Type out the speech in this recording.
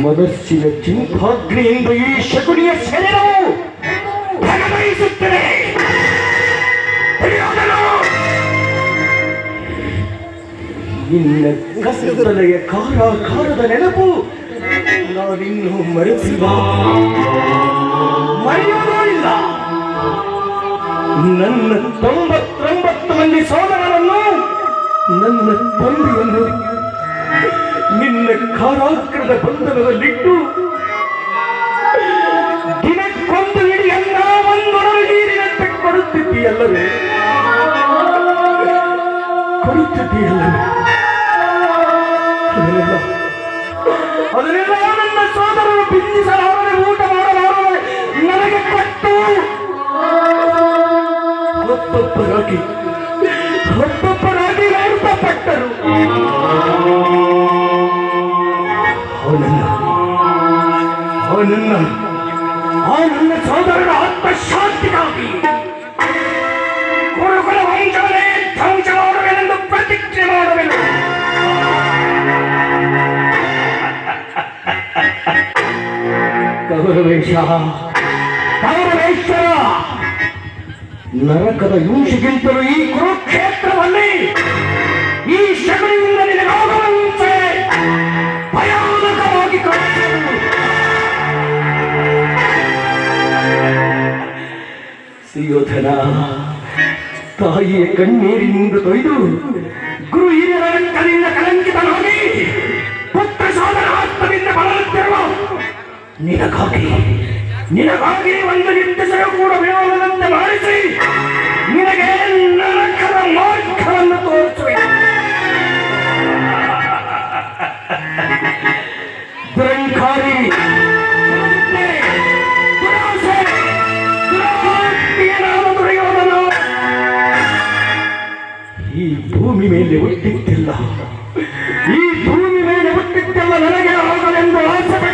ಮನಸ್ಸಿನ ಚಿಂತಾಗ್ನಿಯಿಂದ ಈ ಶಕುನಿಯ ಶರೀರವು. ದುರ್ಯೋಧನ! ನಿನ್ನ ಕಸದಲೆಯ ಕಾರಾಕಾರದ ನೆನಪು ನಾನಿನ್ನೂ ಮರೆತಿಲ್ಲ ಮರೆಯೋದೂ ಇಲ್ಲ ನನ್ನ ತೊಂಬತ್ತೊಂಬತ್ತು ಮಂದಿ ಸೋದರರನ್ನು ನನ್ನ ತಂದೆಯನ್ನು ಕಾರಾಗ್ರದ ಬಂಧನದಲ್ಲಿಟ್ಟು ದಿನಕ್ಕೊಂದು ಇಡೀ ಅನ್ನ ಒಂದೊಡಲು ನೀರಿನಂತೆ ಕೊಡುತ್ತಿದ್ದೀಯಲ್ಲವೇ ಕೊಡುತ್ತಿದ್ದೀಯಲ್ಲವೇ ಅದನ್ನೆಲ್ಲ ನನ್ನ ಸೋದರರು ಬಿಂದಿಸಲಾರದೆ ಊಟ ಮಾಡಲಾರದೆ ನನಗೆ ಕೊಟ್ಟು ಒಬ್ಬೊಬ್ಬರಾಗಿ ಅವನನ್ನ ಅವನನ್ನ ಆ ನನ್ನ ಸೋದರನ ಆತ್ಮಶಾಂತಿಗಾಗಿ ಕುರುಕುಲ ವಂಶವನ್ನೇ ಧ್ವಂಸ ಮಾಡುವೆನೆಂದು ಪ್ರತಿಜ್ಞೆ ಮಾಡುವೆನು ಗೌರವೇಶ ಗೌರವೇಶ್ವರ ನರಕದ ಹಿಂಸೆಗಿಂತಲೂ ಈ ಕುರುಕ್ಷೇತ್ರದಲ್ಲಿ ಈ ಶಬರಿಯಿಂದ ಸುಯೋಧನ, ತಾಯಿಯ ಕಣ್ಣೀರಿನಿಂದ ತೊಯ್ದು ಗುರು ಹಿರಿಯರ ರಕ್ತದಿಂದ ಕಲಂಕಿತನಾಗಿ ಪುತ್ರ ಸೋದರ ಆತ್ಮದಿಂದ ಬಳಲುತ್ತಿರುವ ನಿನಗಾಗಿ ನಿನಗಾಗಿ ಒಂದು ನಿಟ್ಟಿಸಲು ಕೂಡ ವಿರೋಧದಂತೆ ಮಾಡಿಸಿ, ನಿನಗೆ ನರಕದ ಮಾರ್ಗವನ್ನು ತೋರಿಸುವೆ. ದುರಂಕಾರಿ ಭೂಮಿ ಮೇಲೆ ಹುಟ್ಟಿದ್ದಿಲ್ಲ. ಈ ಭೂಮಿ ಮೇಲೆ ಹುಟ್ಟಿದ್ದಿಲ್ಲ ನನಗೆ ಆಗಲೆಂದು ಆಸೆ